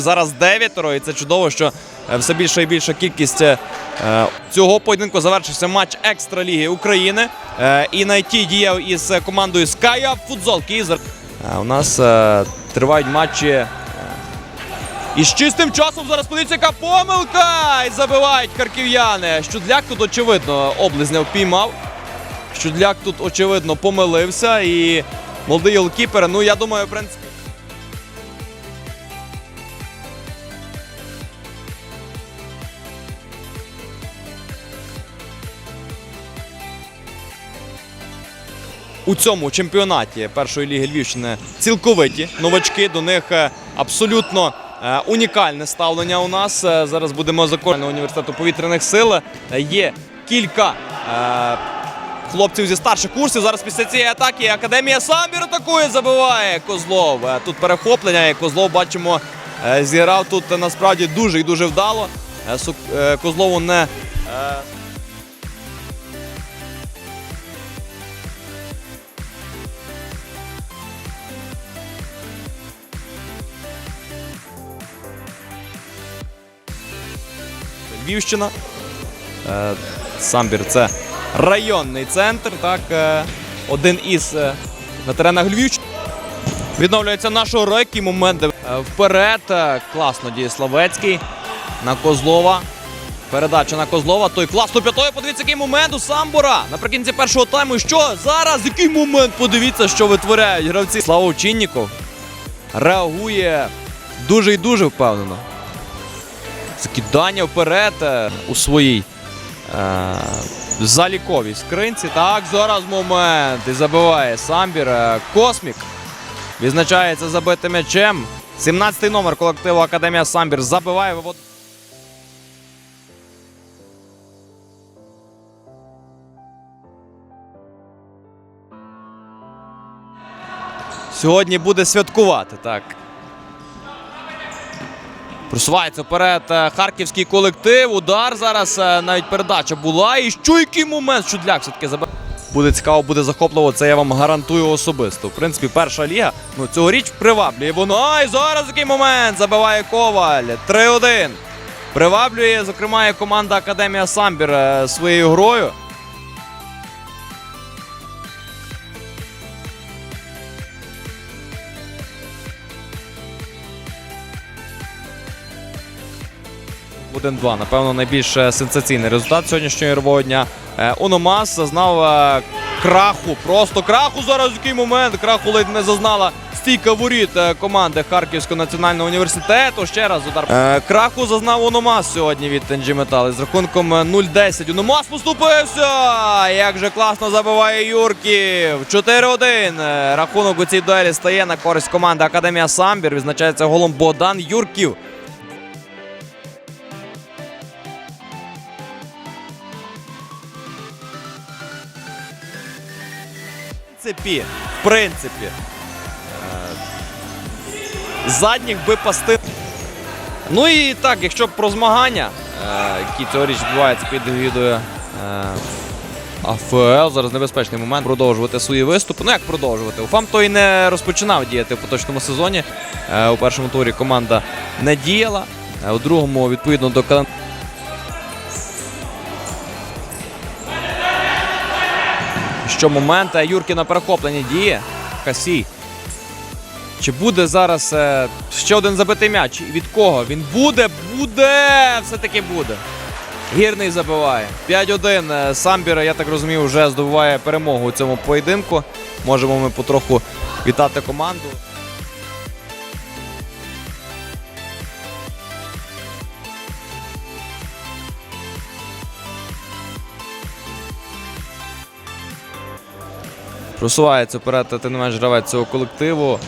Зараз дев'ятеро, і це чудово, що е, все більша і більша кількість е, цього поєдинку завершився матч Екстраліги України. Е, І найти діяв із командою Ская Футзол. Е, У нас е, тривають матчі. е, І з чистим часом зараз подивіться, яка помилка! І забивають харків'яни. Щудляк тут, очевидно, облизня впіймав. Щудляк тут, очевидно, помилився. І молодий голкіпер, ну я думаю, в принципі. У цьому чемпіонаті першої ліги Львівщини цілковиті новачки. До них е, абсолютно е, унікальне ставлення у нас. Е, Зараз будемо законного університету повітряних сил. Є кілька. Хлопців зі старших курсів зараз після цієї атаки Академія Самбір атакує, забиває Козлов. Тут перехоплення. і Козлов бачимо зіграв тут насправді дуже і дуже вдало. Козлову не Львівщина. Е, Самбір це районний центр. Так, е, один із е, на теренах Львівщини. Відновлюється наш який момент. Е, Вперед. Класно діє Славецький. На Козлова. Передача на Козлова. Той класно п'ятою. Подивіться, який момент у Самбура. Наприкінці першого тайму. І Що зараз? Який момент? Подивіться, що витворяють гравці. Слава Очінніков реагує дуже і дуже впевнено. Закидання вперед у своїй е, заліковій скринці. Так, зараз момент. І забиває Самбір. Е, Космік відзначається забитим м'ячем. 17-й номер колективу Академія Самбір забиває. Сьогодні буде святкувати, так. Просувається вперед е, харківський колектив. Удар зараз е, навіть передача була. І що який момент Чудляк все-таки забив. Буде цікаво, буде захопливо. Це я вам гарантую особисто. В принципі, перша ліга ну, цьогоріч приваблює. Воно. Ай, зараз який момент забиває Коваль. 3-1. Приваблює, зокрема, і команда Академія Самбір е, своєю грою. Один 2 Напевно, найбільш е, сенсаційний результат сьогоднішнього ігрового дня. Е, Ономас зазнав е, краху. Просто краху зараз який момент. Краху ледь не зазнала стійка воріт команди Харківського національного університету. Ще раз удар. Краху зазнав Ономас сьогодні від NG Metal. З рахунком е, 0-10. Ономас поступився! Як же класно забиває Юрків. 4-1. Е, Рахунок у цій дуелі стає на користь команди Академія Самбір. Відзначається голом Богдан Юрків. Принципі, в принципі, е, задніх би пасти. Ну і так, якщо про змагання, е, які цьогоріч відбуваються під е, АФЛ, зараз небезпечний момент продовжувати свої виступи. Ну як продовжувати? Уфам то і не розпочинав діяти в поточному сезоні. Е, У першому турі команда не діяла. У другому, відповідно до календаря. Що момента, е, Юрки на діє. Хасі. Чи буде зараз е, ще один забитий м'яч? Від кого? Він буде, буде! Все-таки буде. Гірний забиває. 5-1. Самбіра, Самбір, я так розумію, вже здобуває перемогу у цьому поєдинку. Можемо ми потроху вітати команду. Просувається вперед, тим не менш гравець цього колективу.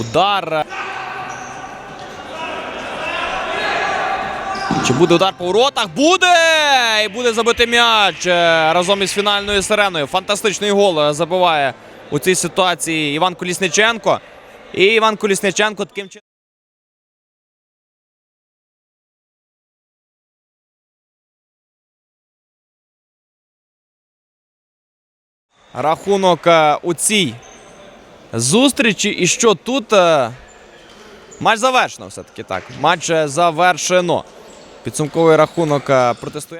Удар. Чи буде удар по воротах? Буде! І буде забити м'яч е, разом із фінальною сиреною. Фантастичний гол е, забиває у цій ситуації Іван Колісниченко. І Іван Колісниченко таким чином. Рахунок е, у цій зустрічі. І що тут е, Матч завершено все-таки так. Матч е, завершено. Підсумковий рахунок протестує.